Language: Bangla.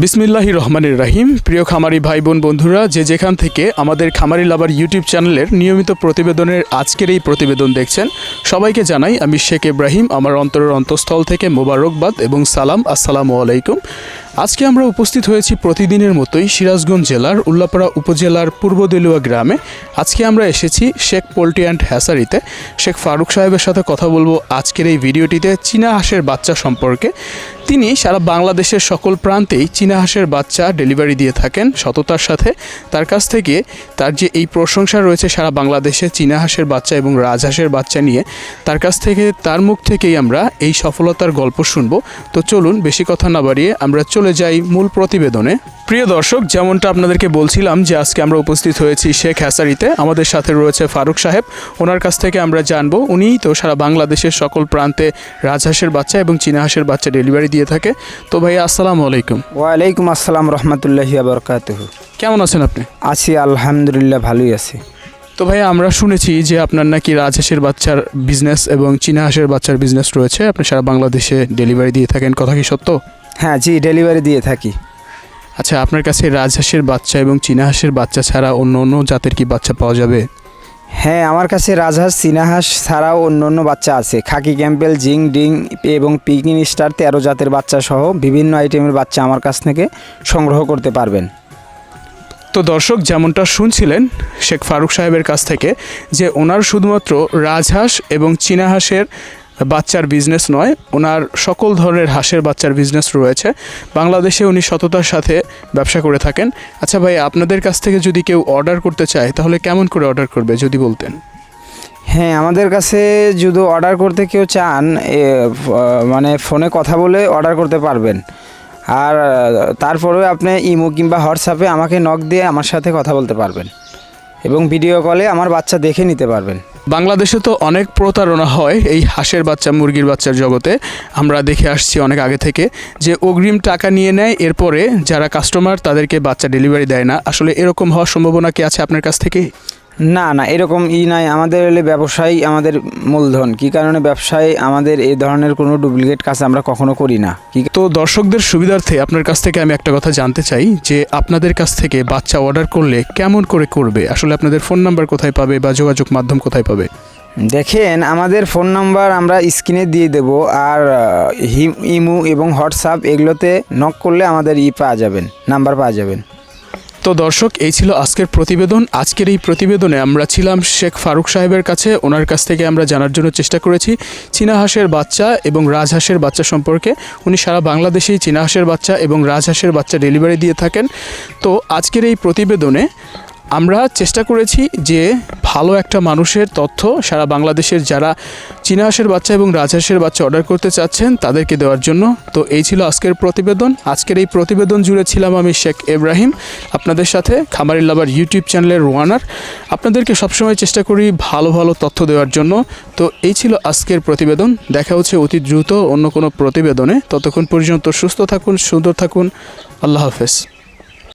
বিসমিল্লাহি রহমানের রাহিম। প্রিয় খামারি ভাই বোন বন্ধুরা, যে যেখান থেকে আমাদের খামারি লাভার ইউটিউব চ্যানেলের নিয়মিত প্রতিবেদনের আজকের এই প্রতিবেদন দেখছেন, সবাইকে জানাই আমি শেখ ইব্রাহিম, আমার অন্তরের অন্তঃস্থল থেকে মোবারকবাদ এবং সালাম। আসসালামু আলাইকুম। আজকে আমরা উপস্থিত হয়েছি প্রতিদিনের মতোই সিরাজগঞ্জ জেলার উল্লাপাড়া উপজেলার পূর্ব দেলুয়া গ্রামে। আজকে আমরা এসেছি শেখ পোল্ট্রি অ্যান্ড হ্যাসারিতে। শেখ ফারুক সাহেবের সাথে কথা বলব আজকের এই ভিডিওটিতে চীনা হাঁসের বাচ্চা সম্পর্কে। তিনি সারা বাংলাদেশের সকল প্রান্তেই চীনা হাঁসের বাচ্চা ডেলিভারি দিয়ে থাকেন সততার সাথে। তার কাছ থেকে তার যে এই প্রশংসা রয়েছে সারা বাংলাদেশে চীনা হাঁসের বাচ্চা এবং রাজহাঁসের বাচ্চা নিয়ে, তার কাছ থেকে, তার মুখ থেকেই আমরা এই সফলতার গল্প শুনব। তো চলুন, বেশি কথা না বাড়িয়ে আমরা চলে যাই মূল প্রতিবেদনে। প্রিয় দর্শক যেমনটা আপনাদেরকে বলছিলাম যে আজকে আমরা উপস্থিত হয়েছি শেখ হ্যাসারিতে আমাদের সাথে রয়েছে ফারুক সাহেব। ওনার কাছ থেকে আমরা জানব উনিই তো সারা বাংলাদেশের সকল প্রান্তে রাজহাঁসের বাচ্চা এবং চীনা হাঁসের বাচ্চা ডেলিভারি দিয়ে থাকে। তো ভাই আসসালামু আলাইকুম। ওয়ালাইকুম আসসালাম রহমতুল্লাহি বরকাতহ। কেমন আছেন আপনি? আছি আলহামদুলিল্লাহ ভালোই আছি। তো ভাই আমরা শুনেছি যে আপনার নাকি রাজহাঁসের বাচ্চার বিজনেস এবং চীনা হাঁসের বাচ্চার বিজনেস রয়েছে। আপনি সারা বাংলাদেশে ডেলিভারি দিয়ে থাকেন। কথা কি সত্য? হ্যাঁ জি ডেলিভারি দিয়ে থাকি। আচ্ছা আপনার কাছে রাজহাঁসের বাচ্চা এবং চীনা হাঁসের বাচ্চা ছাড়া অন্য অন্য জাতের কি বাচ্চা পাওয়া যাবে? হ্যাঁ আমার কাছে রাজহাঁস চীনাহাঁস ছাড়াও অন্য অন্য বাচ্চা আছে। খাকি ক্যাম্পেল জিং ডিং এবং পিকিন স্টার তেরো জাতের বাচ্চা সহ বিভিন্ন আইটেমের বাচ্চা আমার কাছ থেকে সংগ্রহ করতে পারবেন। তো দর্শক যেমনটা শুনছিলেন শেখ ফারুক সাহেবের কাছ থেকে যে ওনার শুধুমাত্র রাজহাঁস এবং চীনা হাঁসের বাচ্চার বিজনেস নয় ওনার সকল ধরনের হাঁসের বাচ্চার বিজনেস রয়েছে। বাংলাদেশে উনি সততার সাথে ব্যবসা করে থাকেন। আচ্ছা ভাই আপনাদের কাছ থেকে যদি কেউ অর্ডার করতে চায় তাহলে কেমন করে অর্ডার করবে যদি বলতেন? হ্যাঁ আমাদের কাছে যদি অর্ডার করতে কেউ চান মানে ফোনে কথা বলে অর্ডার করতে পারবেন। আর আহ, তারপরে আপনি ইমো কিংবা হোয়াটসঅ্যাপে আমাকে নক দিয়ে আমার সাথে কথা বলতে পারবেন। এবং ভিডিও কলে আমার বাচ্চা দেখে নিতে পারবেন। বাংলাদেশে তো অনেক প্রতারণা হয় এই হাঁসের বাচ্চা, মুরগির বাচ্চার জগতে। আমরা দেখে আসছি অনেক আগে থেকে যে অগ্রিম টাকা নিয়ে নেয়, এরপরে যারা কাস্টমার তাদেরকে বাচ্চা ডেলিভারি দেয় না। আসলে এরকম হওয়ার সম্ভাবনা কি আছে আপনার কাছ থেকে? না না এরকম ই নাই। আমাদের হলে ব্যবসায়ী আমাদের মূলধন। কি কারণে ব্যবসায় আমাদের এই ধরনের কোনো ডুপ্লিকেট কাজ আমরা কখনো করি না? কি তো দর্শকদের সুবিধার্থে আপনার কাছ থেকে আমি একটা কথা জানতে চাই যে আপনাদের কাছ থেকে বাচ্চা অর্ডার করলে কেমন করে করবে? আসলে আপনাদের ফোন নাম্বার কোথায় পাবে বা যোগাযোগ মাধ্যম কোথায় পাবে? দেখেন আমাদের ফোন নাম্বার আমরা স্ক্রিনে দিয়ে দেব আর হিম ইমু এবং হোয়াটসঅ্যাপ এগুলোতে নক করলে আমাদের ই পাওয়া যাবেন নাম্বার পাওয়া যাবেন। তো দর্শক, এই ছিল আজকের প্রতিবেদন। আজকের এই প্রতিবেদনে আমরা ছিলাম শেখ ফারুক সাহেবের কাছে। ওনার কাছ থেকে আমরা জানার জন্য চেষ্টা করেছি চীনা হাঁসের বাচ্চা এবং রাজহাঁসের বাচ্চা সম্পর্কে। উনি সারা বাংলাদেশেই চীনা হাঁসের বাচ্চা এবং রাজহাঁসের বাচ্চা ডেলিভারি দিয়ে থাকেন। তো আজকের এই প্রতিবেদনে আমরা চেষ্টা করেছি যে ভালো একটা মানুষের তথ্য সারা বাংলাদেশের যারা চীনা হাঁসের বাচ্চা এবং রাজহাঁসের বাচ্চা অর্ডার করতে চাচ্ছেন, তাদেরকে দেওয়ার জন্য। তো এই ছিল আজকের প্রতিবেদন। আজকের এই প্রতিবেদন জুড়ে ছিলাম আমি শেখ ইব্রাহিম, আপনাদের সাথে খামারি লাভার ইউটিউব চ্যানেলের ওয়ানার আপনাদেরকে সবসময় চেষ্টা করি ভালো ভালো তথ্য দেওয়ার জন্য। তো এই ছিল আজকের প্রতিবেদন। দেখা হচ্ছে অতি দ্রুত অন্য কোনো প্রতিবেদনে। ততক্ষণ পর্যন্ত সুস্থ থাকুন, সুন্দর থাকুন। আল্লাহ হাফেজ।